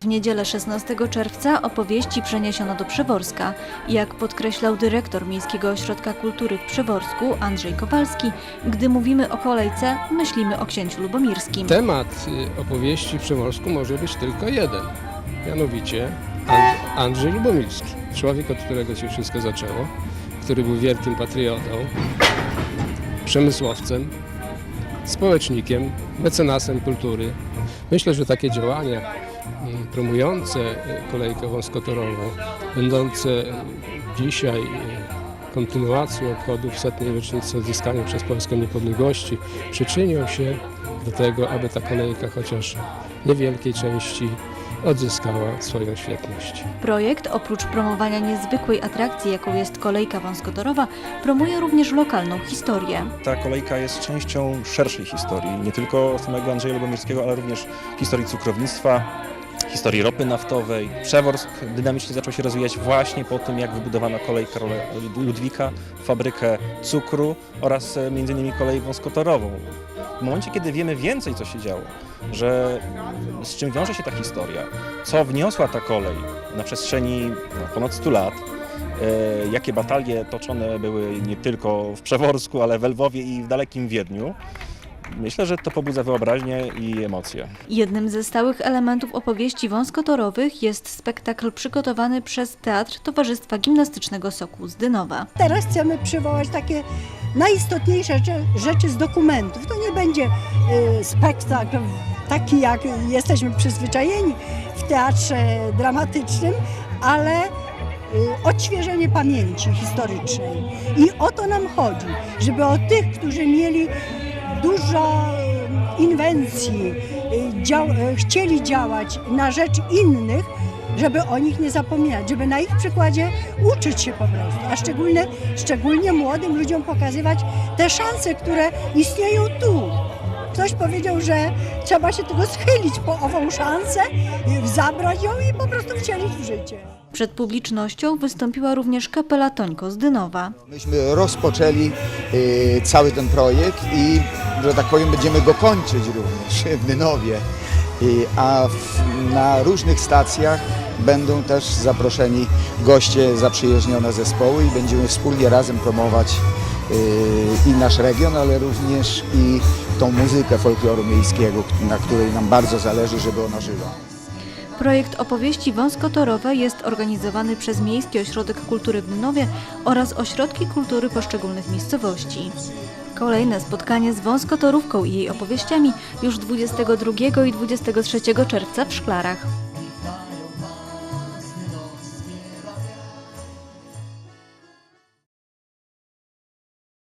W niedzielę 16 czerwca opowieści przeniesiono do Przeworska. Jak podkreślał dyrektor Miejskiego Ośrodka Kultury w Przeworsku Andrzej Kowalski, gdy mówimy o kolejce, myślimy o księciu lubomirskim. Temat y, opowieści w Przemorsku może być tylko jeden. Mianowicie And- Andrzej Lubomirski. Człowiek, od którego się wszystko zaczęło, który był wielkim patriotą, przemysłowcem, społecznikiem, mecenasem kultury. Myślę, że takie działania mm, promujące y, kolejkę wąskotorową, będące y, dzisiaj y, kontynuacją obchodów setnej rocznicy odzyskania przez Polskę niepodległości, przyczynią się do tego, aby ta kolejka chociaż niewielkiej części odzyskała swoją świetność. Projekt, oprócz promowania niezwykłej atrakcji, jaką jest kolejka wąskotorowa, promuje również lokalną historię. Ta kolejka jest częścią szerszej historii, nie tylko samego Andrzeja Lubomirskiego, ale również historii cukrownictwa, historii ropy naftowej. Przeworsk dynamicznie zaczął się rozwijać właśnie po tym, jak wybudowano kolej Karola Ludwika, fabrykę cukru oraz e, m.in. kolej wąskotorową. W momencie, kiedy wiemy więcej, co się działo, że z czym wiąże się ta historia, co wniosła ta kolej na przestrzeni no, ponad 100 lat, e, jakie batalie toczone były nie tylko w Przeworsku, ale w Lwowie i w dalekim Wiedniu. Myślę, że to pobudza wyobraźnię i emocje. Jednym ze stałych elementów opowieści wąskotorowych jest spektakl przygotowany przez Teatr Towarzystwa Gimnastycznego Sokół z Dynowa. Teraz chcemy przywołać takie najistotniejsze rzeczy, rzeczy z dokumentów. To nie będzie y, spektakl taki, jak jesteśmy przyzwyczajeni w teatrze dramatycznym, ale y, odświeżenie pamięci historycznej. I o to nam chodzi, żeby o tych, którzy mieli dużo y, inwencji, y, dział, y, chcieli działać na rzecz innych, żeby o nich nie zapominać, żeby na ich przykładzie uczyć się po prostu, a szczególnie, szczególnie młodym ludziom pokazywać te szanse, które istnieją tu. Ktoś powiedział, że trzeba się tylko schylić po ową szansę, zabrać ją i po prostu wcielić w życie. Przed publicznością wystąpiła również kapela Tońko z Dynowa. Myśmy rozpoczęli y, cały ten projekt i, że tak powiem, będziemy go kończyć również w Dynowie. Y, a w, na różnych stacjach będą też zaproszeni goście zaprzyjaźnione zespoły i będziemy wspólnie razem promować i nasz region, ale również i tą muzykę folkloru miejskiego, na której nam bardzo zależy, żeby ona żyła. Projekt opowieści wąskotorowe jest organizowany przez Miejski Ośrodek Kultury w Dynowie oraz ośrodki kultury poszczególnych miejscowości. Kolejne spotkanie z wąskotorówką i jej opowieściami już 22 i 23 czerwca w Szklarach.